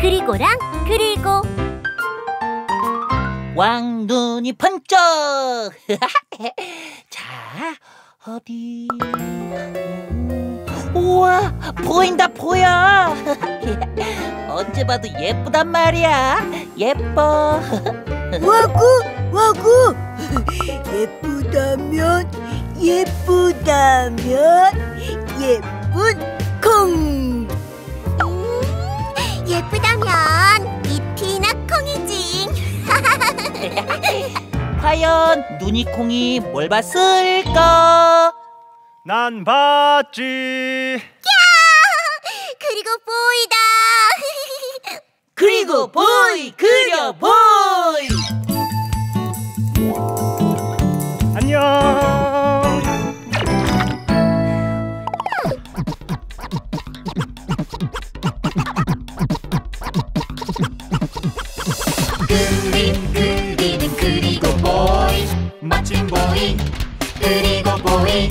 그리고랑 그리고 왕눈이 번쩍. 자, 어디? 우와, 보인다 보여. 언제 봐도 예쁘단 말이야. 예뻐. 와구 와구 예쁘다면 예쁘다면 예쁜 콩 예쁘다 과연 눈이콩이 뭘 봤을까? 난 봤지. 그리고 보이다. 그리고 보이 그려 보이. 멋진 보이. 그리고 보이.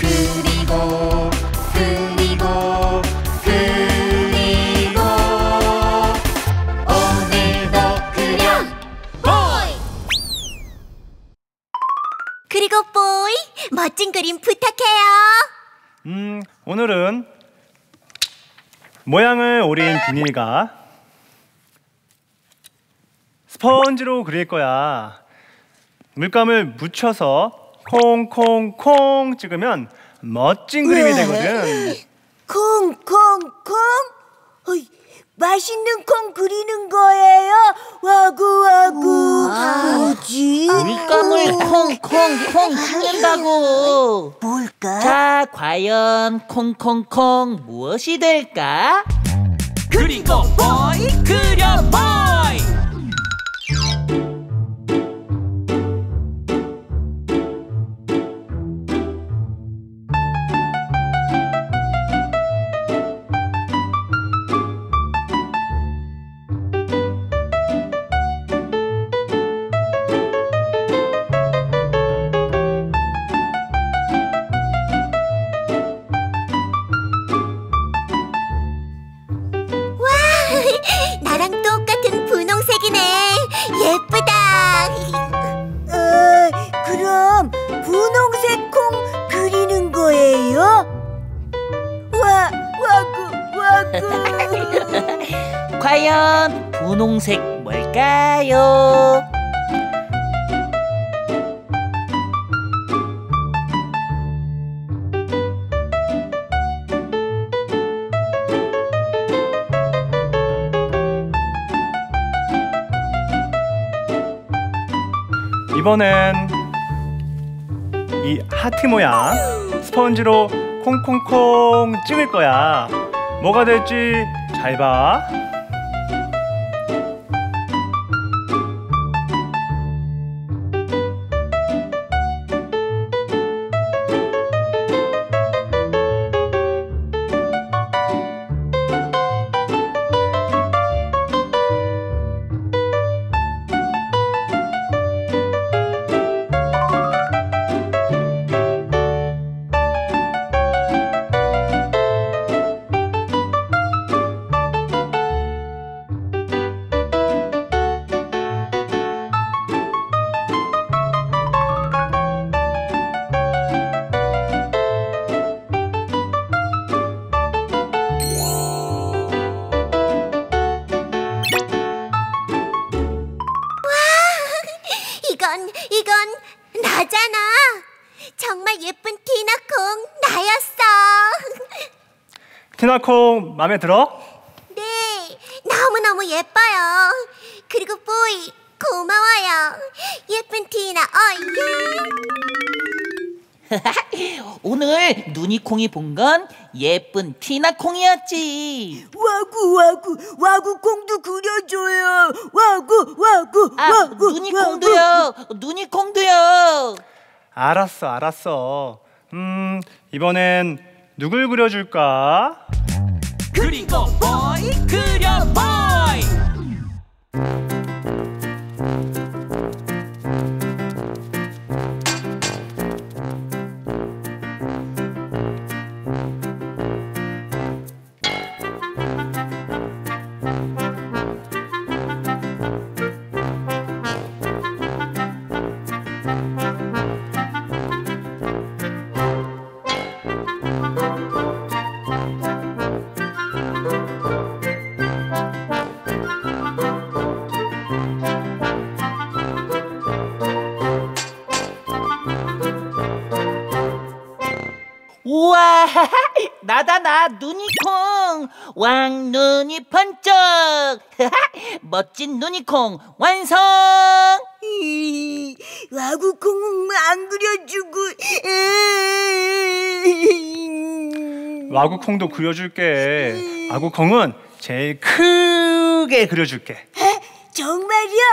그리고 그리고 그리고. 오늘도 그려. 보이! 그리고 보이. 멋진 그림 부탁해요. 음, 오늘은 모양을 오린 비닐과 스펀지로 그릴 거야. 물감을 묻혀서 콩콩콩 찍으면 멋진 그림이 되거든. 콩콩콩? 어이, 맛있는 콩 그리는 거예요? 와구 와구. 뭐지? 물감을 콩콩콩 찍는다고. 뭘까? 자, 과연 콩콩콩 무엇이 될까? 그리고 보이 그려 보이 나랑 똑같은 분홍색이네. 예쁘다. 어, 그럼 분홍색 콩 그리는 거예요 와 와구 와구 과연 분홍색 뭘까요? 이번엔 이 하트 모양 스펀지로 콩콩콩 찍을 거야. 뭐가 될지 잘 봐. 정말 예쁜 티나콩 나였어. 티나콩 마음에 들어? 네, 너무 너무 예뻐요. 그리고 보이 고마워요. 예쁜 티나 어예. 오늘 눈이콩이 본 건 예쁜 티나콩이었지. 와구 와구 와구 콩도 그려줘요 와구 와구 아, 와구 눈이콩도요. 눈이콩도요. 알았어, 알았어. 음, 이번엔 누굴 그려줄까? 그리고 보이 그려 보 나다 나 누니콩 왕 눈이 번쩍 멋진 누니콩 완성 이, 와구콩 안 그려주고. 와구콩도 그려줄게. 와구콩은 제일 크게 그려줄게. 정말이야?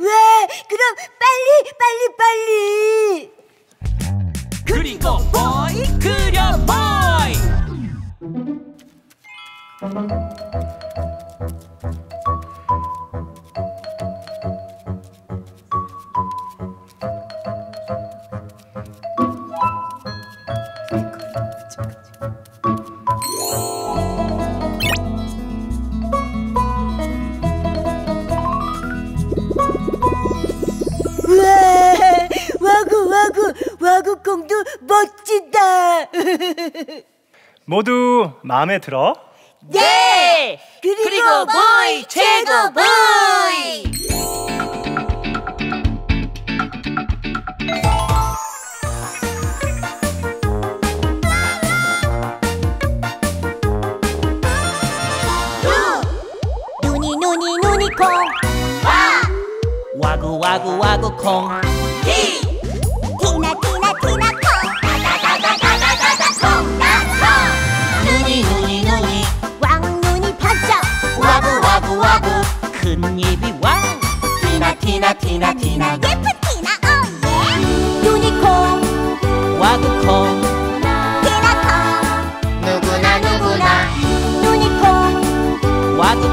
와 그럼 빨리 빨리 빨리 그리고 멋지다 모두 마음에 들어? 네 그리고, 그리고 보이 최고 보이! 눈이! 눈이 눈이 콩. 와구 와구 와구 콩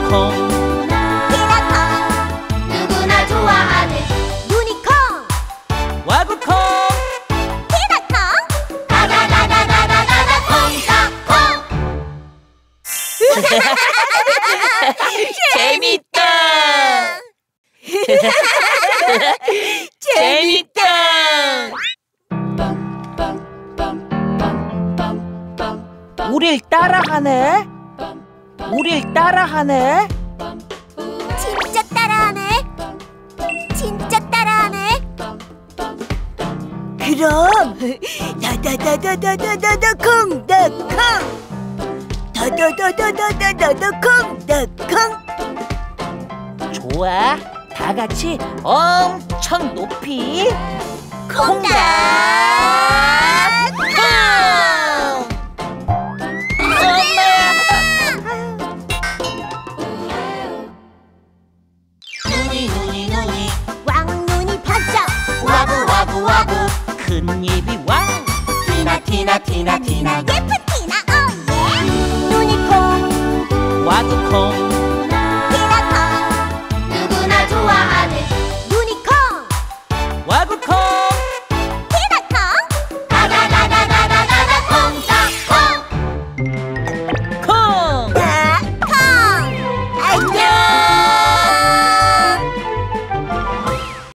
콩 티나콩 누구나 좋아하는 눈이콩 와구 콩 티나콩 다다다다다다다다 콩닥콩 재밌다. 재밌다. 우릴 따라하네 우릴 따라하네. 진짜 따라하네. 진짜 따라하네. 그럼 다다다다다다다콩다콩 다다다다다다다콩다콩 좋아. 다 같이 엄청 높이. 콩닥콩. 큰 입이 왕. 티나 티나 티나 티나. 예쁜 티나 오예. 눈이 콩 와구 콩